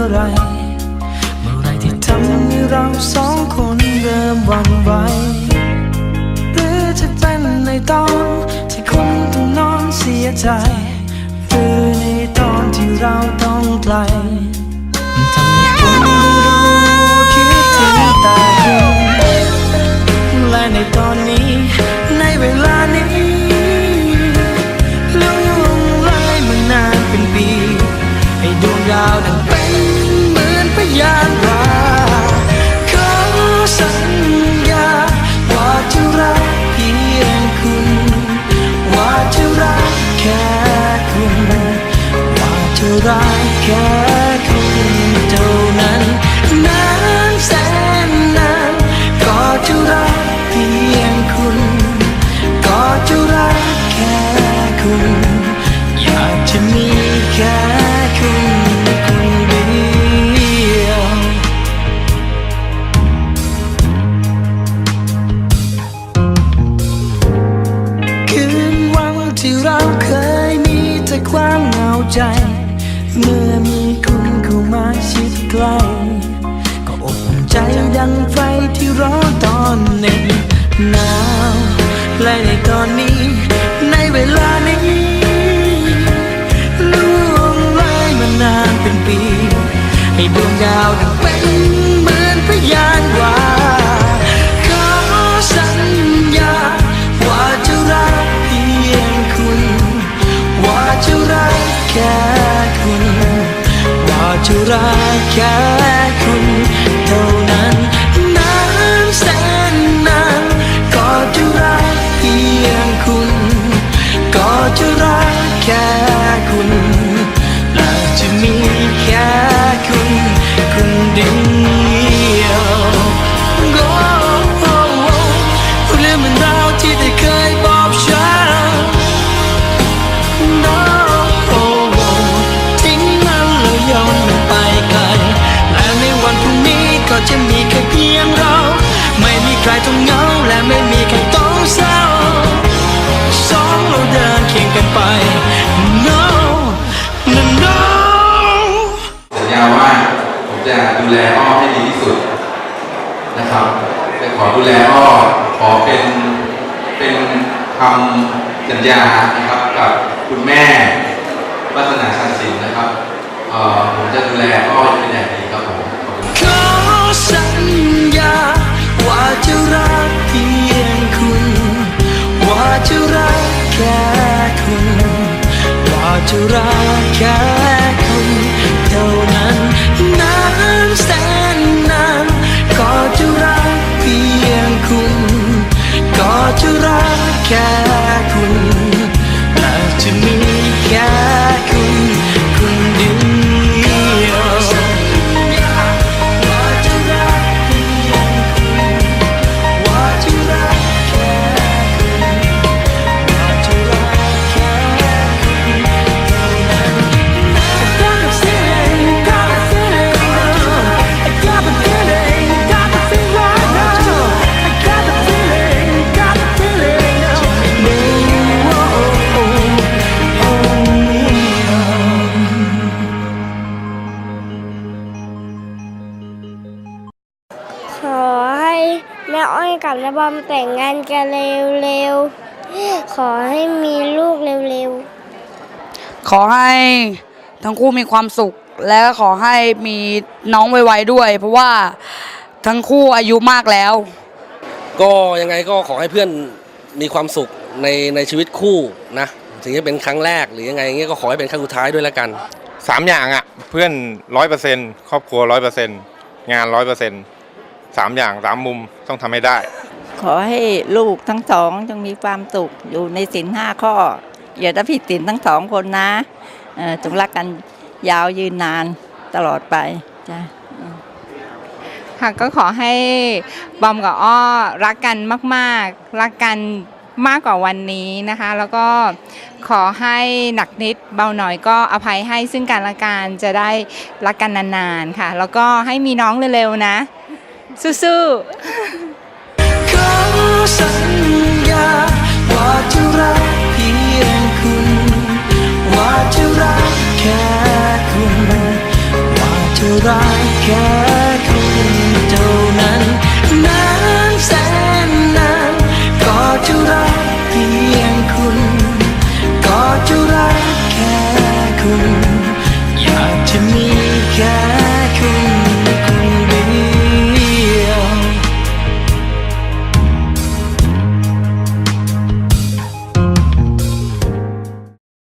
อไร เมื่อไรที่ทำให้เราสองคนเริ่มวันไหวหรือจะเป็นในตอนที่คนต้องนอนเสียใจ หรือในตอนที่เราต้องไกล ดวงดาวดังเป็นเหมือนพยานว่าขอสัญญาว่าจะรักเพียงคุณ ว่าจะรักแค่คุณ ว่าจะรักแค่คุณเท่านั้นนาน เมื่อมีคุณเข้ามาชิดใกล้ก็อบอุ่นใจดังไฟที่ร้อนตอนเหน็บหนาวและในตอนนี้ ต้องเหงาและไม่มีใครต้องเศร้าสองเราเดินเคียงกันไป No No No สัญญาว่าผมจะดูแลอ้อให้ดีที่สุดนะครับจะขอดูแลอ้อขอเป็นเป็นคำสัญญานะครับกับคุณแม่วัฒนาชันศิลป์นะครับผมจะดูแลอ้อเป็นอย่าง จะรักแค่คุณ แม่อ้อยกับน้าบอมแต่งงานกันเร็วๆ ขอให้มีลูกเร็วขอให้ทั้งคู่มีความสุข และก็ขอให้มีน้องไวๆด้วย เพราะว่าทั้งคู่อายุมากแล้ว ก็ยังไงก็ขอให้เพื่อนมีความสุขในในชีวิตคู่นะถึงจะเป็นครั้งแรกหรือยังไงเงี้ยก็ขอให้เป็นครั้งสุดท้ายด้วยแล้วกัน สามอย่างอะ เพื่อนร้อยเปอร์เซ็นครอบครัวร้อยเปอร์เซ็นงานร้อยเปอร์เซ็น สามอย่างสามมุมต้องทำให้ได้ ขอให้ลูกทั้งสองจงมีความสุขอยู่ในศีลห้าข้อ อย่าได้ผิดศีลทั้งสองคนนะเอ่อจงรักกันยาวยืนนานตลอดไปจ้ะค่ะก็ขอให้บอมกับอ้อรักกันมากๆ รักกันมากกว่าวันนี้นะคะ แล้วก็ขอให้หนักนิดเบาหน่อยก็อภัยให้ซึ่งกันและกันจะได้รักกันนานๆค่ะ แล้วก็ให้มีน้องเร็วๆนะ สู้ๆ